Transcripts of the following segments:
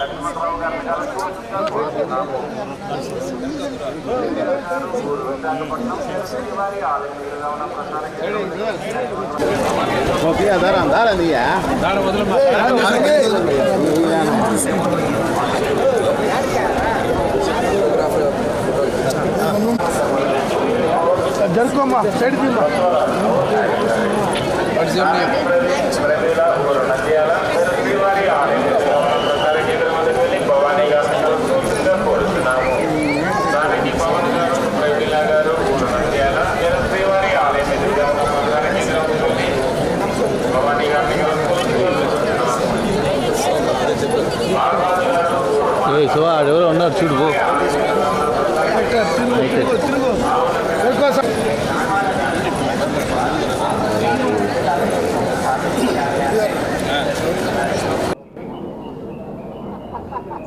లక్ష్మణరావు గారిని కలుసుకోవాల్సిందిగా కోరుతున్నాము శ్రీధర్ గారు విశాఖపట్నం మీరు శ్రీవారి ఆలయం ఎదురుగా ఉన్న ప్రధాన కేంద్రం వద్దకు వెళ్ళి Confía, dar andar, día. జరుపుకోమ్మా side తీమ్మా గారు ఊరు సో ఆడెవరో ఉన్నారు చూడు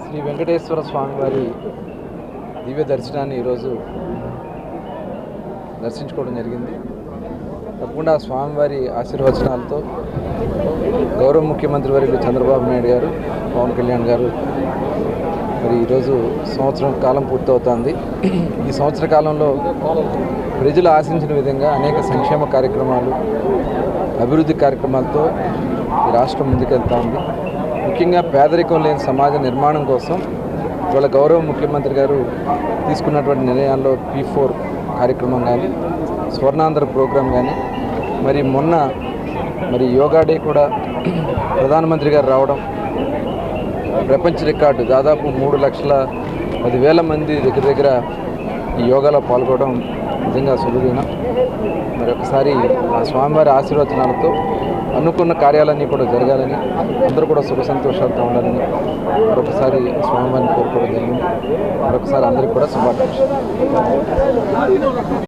శ్రీ వెంకటేశ్వర స్వామి వారి దివ్య దర్శనాన్ని ఈరోజు దర్శించుకోవడం జరిగింది. తప్పకుండా స్వామివారి ఆశీర్వచనాలతో గౌరవ ముఖ్యమంత్రి వర్యులు చంద్రబాబు నాయుడు గారు పవన్ కళ్యాణ్ గారు మరి ఈరోజు సంవత్సరం కాలం పూర్తవుతోంది. ఈ సంవత్సర కాలంలో ప్రజలు ఆశించిన విధంగా అనేక సంక్షేమ కార్యక్రమాలు అభివృద్ధి కార్యక్రమాలతో ఈ రాష్ట్రం ముందుకెళ్తా ఉంది ముఖ్యంగా పేదరికం లేని సమాజ నిర్మాణం కోసం ఇవాళ గౌరవ ముఖ్యమంత్రి గారు తీసుకున్నటువంటి నిర్ణయాల్లో పీ ఫోర్ కార్యక్రమం కానీ స్వర్ణాంధ్ర ప్రోగ్రాం కానీ మరి మొన్న మరి యోగా డే కూడా ప్రధానమంత్రి గారు రావడం ప్రపంచ రికార్డు దాదాపు మూడు లక్షల పదివేల మంది దగ్గర దగ్గర ఈ యోగాలో పాల్గొనడం నిజంగా సులుదీనం మరి ఒకసారి ఆ స్వామివారి ఆశీర్వచనాలతో అనుకున్న కార్యాలన్నీ కూడా జరగాలని అందరూ కూడా సుఖ సంతోషాలతో ఉండాలని మరొకసారి స్వామివారిని కోరుకోవడం జరిగింది. మరొకసారి అందరికీ కూడా శుభాకాంక్షలు.